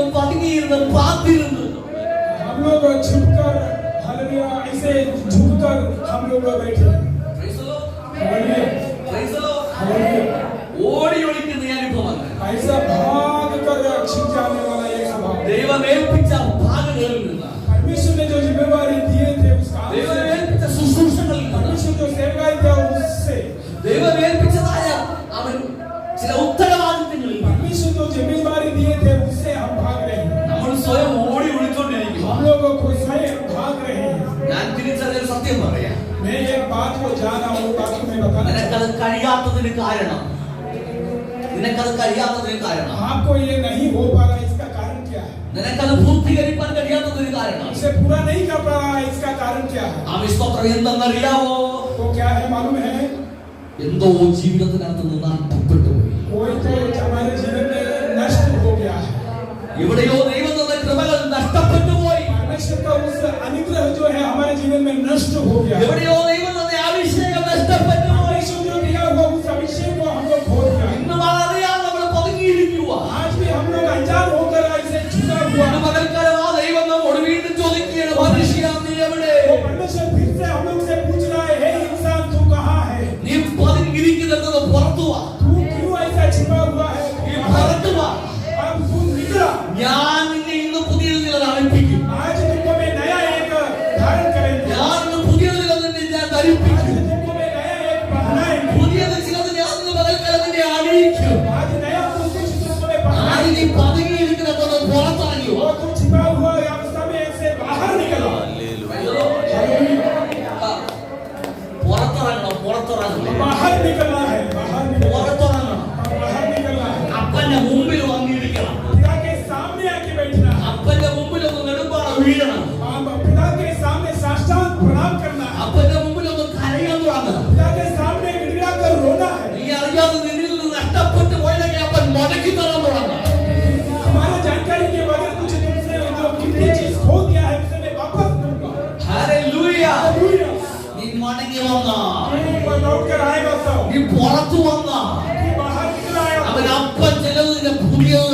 இருந்தோம் பதுங்கி இருந்தோம் பார்த்து இருந்தோம் हम लोग छिपकर हालेलुया ऐसे झुककर हम लोग बैठे ഓടി ഒളിക്കുന്ന ഞാൻ ഇപ്പൊ വന്നത് ദൈവം ഏൽപ്പിച്ച ഭാഗങ്ങളിൽ നിന്ന് സ്വയം ഓടി വിളിച്ചോണ്ടിരിക്കും ഞാൻ തിരിച്ചറിയൊരു സത്യം പറയാം. നിനക്കത് കഴിയാത്തതിന് കാരണം. നിനക്കത് കഴിയാത്തതിന് കാരണം. നിനക്കത് പൂർത്തീകരിക്കാൻ കഴിയാത്തതിന് കാരണം. നാം ഈ സ്തോത്രം എന്തെന്നറിയാവോ? എന്തോ ജീവിതത്തിനകത്ത് നിന്ന് നാം പൊപ്പെട്ടു പോയി എവിടെയോ आत्ता बंद हुई परमेश्वर का उस अनुग्रह जो है हमारे जीवन में नष्ट हो गया പതുങ്ങി നിൽക്കുന്നത് പുറത്തിറങ്ങി और जो छिपा हुआ है अवस्था से बाहर निकला പുറത്തിറങ്ങണം പുറത്തിറങ്ങണം बाहर निकलना है बाहर निकलना പുറത്തിറങ്ങണം है, बाहर निकलना है അപ്പന്റെ മുമ്പിൽ വന്നിരിക്കണം के सामने आके बैठना അപ്പന്റെ മുമ്പിൽ ഒന്ന് നെടുമ്പാറ വീഴണം आप पिता വന്ന. നീ പുറത്തു വന്ന. അവനപ്പ ചിലതിന്റെ ഭൂമിയോ